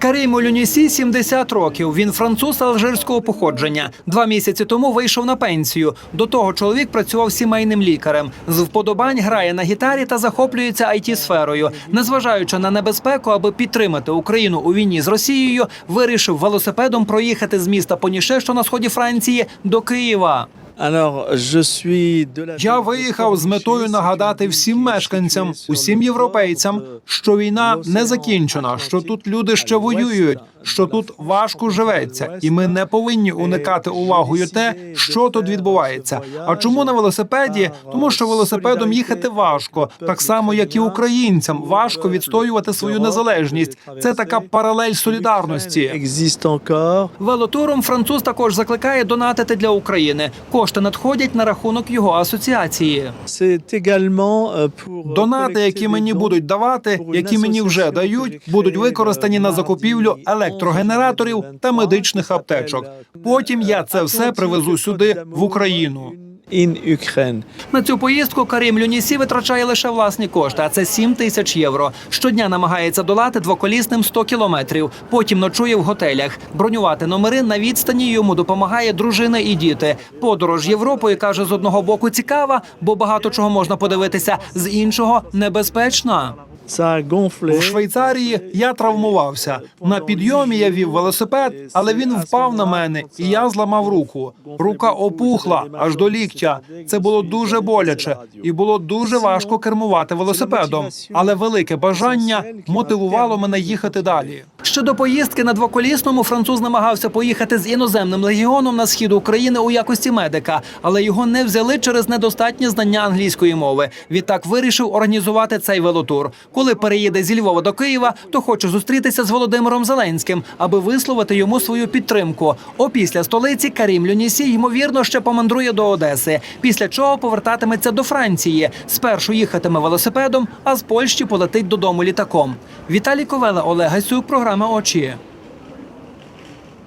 Кариму Люнісі 70 років. Він француз алжирського походження. Два місяці тому вийшов на пенсію. До того чоловік працював сімейним лікарем. З вподобань грає на гітарі та захоплюється it сферою. Незважаючи на небезпеку, аби підтримати Україну у війні з Росією, вирішив велосипедом проїхати з міста Поніше, що на сході Франції, до Києва. Я виїхав з метою нагадати всім мешканцям, усім європейцям, що війна не закінчена, що тут люди ще воюють, що тут важко живеться, і ми не повинні уникати увагою те, що тут відбувається. А чому на велосипеді? Тому що велосипедом їхати важко, так само як і українцям. Важко відстоювати свою незалежність. Це така паралель солідарності. Велотуром француз також закликає донатити для України. Кошти надходять на рахунок його асоціації. Euh, pour Донати, які мені будуть давати, які мені вже дають, будуть використані на закупівлю електрогенераторів та медичних аптечок. Потім я це все привезу сюди в Україну. На цю поїздку Карим Люнісі витрачає лише власні кошти, а це 7 тисяч євро. Щодня намагається долати двоколісним 100 кілометрів. Потім ночує в готелях. Бронювати номери на відстані йому допомагає дружина і діти. Подорож Європою каже з одного боку цікава, бо багато чого можна подивитися, з іншого небезпечна. В Швейцарії я травмувався. На підйомі я вів велосипед, але він впав на мене, і я зламав руку. Рука опухла аж до ліктя. Це було дуже боляче, і було дуже важко кермувати велосипедом. Але велике бажання мотивувало мене їхати далі. Щодо поїздки на двоколісному, француз намагався поїхати з іноземним легіоном на схід України у якості медика, але його не взяли через недостатнє знання англійської мови. Відтак вирішив організувати цей велотур. Коли переїде зі Львова до Києва, то хоче зустрітися з Володимиром Зеленським, аби висловити йому свою підтримку. Опісля столиці Карім Люнісі ймовірно ще помандрує до Одеси. Після чого повертатиметься до Франції. Спершу їхатиме велосипедом, а з Польщі полетить додому літаком. Віталій Ковела, Олег Гасюк, програма Ramaotie.